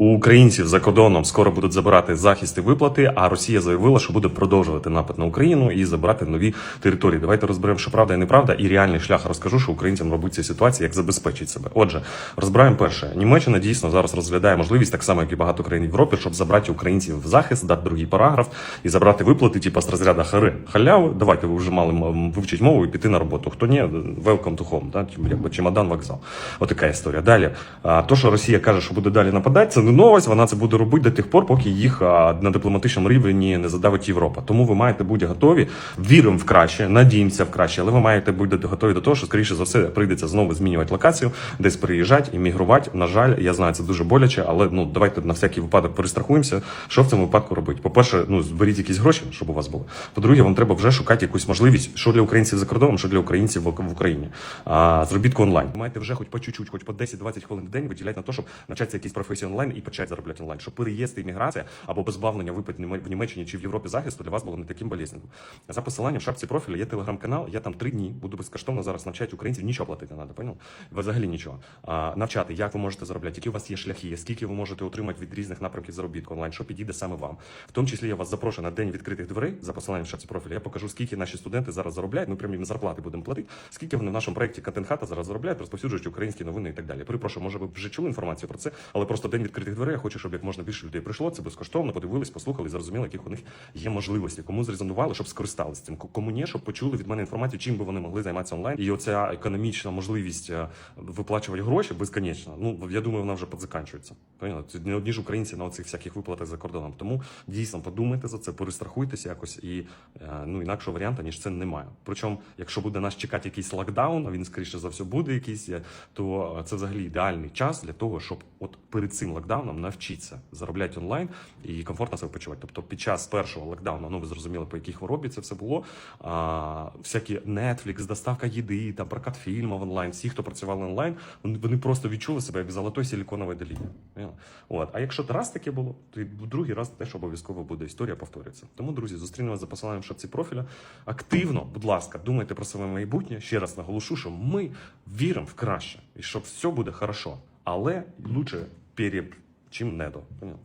У українців за кордоном скоро будуть забирати захист і виплати, а Росія заявила, що буде продовжувати напад на Україну і забирати нові території. Давайте розберемо, що правда і неправда, і реальний шлях розкажу, що українцям робить цій ситуації, як забезпечить себе. Отже, розбираємо перше. Німеччина дійсно зараз розглядає можливість, так само як і багато країн Європи, щоб забрати українців в захист, дати другий параграф і забрати виплати, типу з розряду хари. Халяви, давайте ви вже мали вивчити мову і піти на роботу. Хто ні, welcome to home, да? типу, якби чемодан, вокзал. Отака історія. Далі, то, що Росія каже, що буде далі нападати, це не новость. Вона це буде робити до тих пор, поки їх на дипломатичному рівні не задавить Європа. Тому ви маєте бути готові. Віримо в краще, надіємося в краще, але ви маєте бути готові до того, що скоріше за все прийдеться знову змінювати локацію, десь переїжджати, іммігрувати. На жаль, я знаю, це дуже боляче, але ну давайте на всякий випадок перестрахуємося. Що в цьому випадку робити? По-перше, ну зберіть якісь гроші, щоб у вас було. По-друге, вам треба вже шукати якусь можливість, що для українців за кордоном, що для українців в Україні. А зробітку онлайн. Маєте вже хоч по чуть-чуть, хоч по 10-20 хвилин в день виділяти на те, щоб навчатися якісь професії онлайн і почати заробляти онлайн. Щоб переїзд і імміграція або позбавлення випит в Німеччині чи в Європі захисту для вас було не таким болезненним. За посиланням в шапці профілю є телеграм-канал. Я там три дні буду безкоштовно зараз навчати українців. Нічого платити не треба, понял? Взагалі нічого. А, навчати, як ви можете заробляти, які у вас є шляхи, скільки ви можете отримати від різних напрямків заробітку онлайн, що підійде саме вам. В тому числі я вас запрошую на день відкритих дверей за посиланням в шапці профілю. Я покажу, скільки наші студенти зараз заробляють. Ми прямо їм зарплати будемо платити. Скільки вони в нашому проєкті контент хата зараз заробляють, розповсюджують українські новини і так далі. Перепрошую, може ви вже чули інформацію про це, але просто день відкритих дверей. Я хочу, щоб як можна більше людей прийшло. Це безкоштовно, подивились, послухали, зрозуміли, яких у них є можливості. Кому зрезонували, щоб скористалися цим. Кому ні, щоб почули від мене інформацію, чим би вони могли займатися онлайн. І оця економічна можливість е, виплачувати гроші безконечно. Ну я думаю, вона вже підзаканчується. Поняли? Це не одні ж українці на оцих всяких виплатах за кордоном. Тому дійсно подумайте за це, перестрахуйтеся якось і е, ну інакшого варіанту, ніж це немає. Причому, якщо буде нас чекати якийсь локдаун, а він скоріше за все буде якийсь, е, то це взагалі ідеальний час для того, щоб от перед цим локдауном навчитися заробляти онлайн і комфортно себе почувати. Тобто під час першого локдауну, ну ви зрозуміли, по якій хворобі це все було. А, всякі Netflix, доставка їди, там прокат фільмів онлайн, всі, хто працювали онлайн, вони, просто відчули себе як в золотой силіконовій доліні. От. А якщо раз таке було, то і другий раз теж обов'язково буде історія повторюється. Тому, друзі, зустрінемося за посиланням в шапці профіля. Активно, будь ласка, думайте про своє майбутнє. Ще раз наголошу, що ми віримо в краще і що все буде хорошо. Але лучше перед чим не до. Поняли?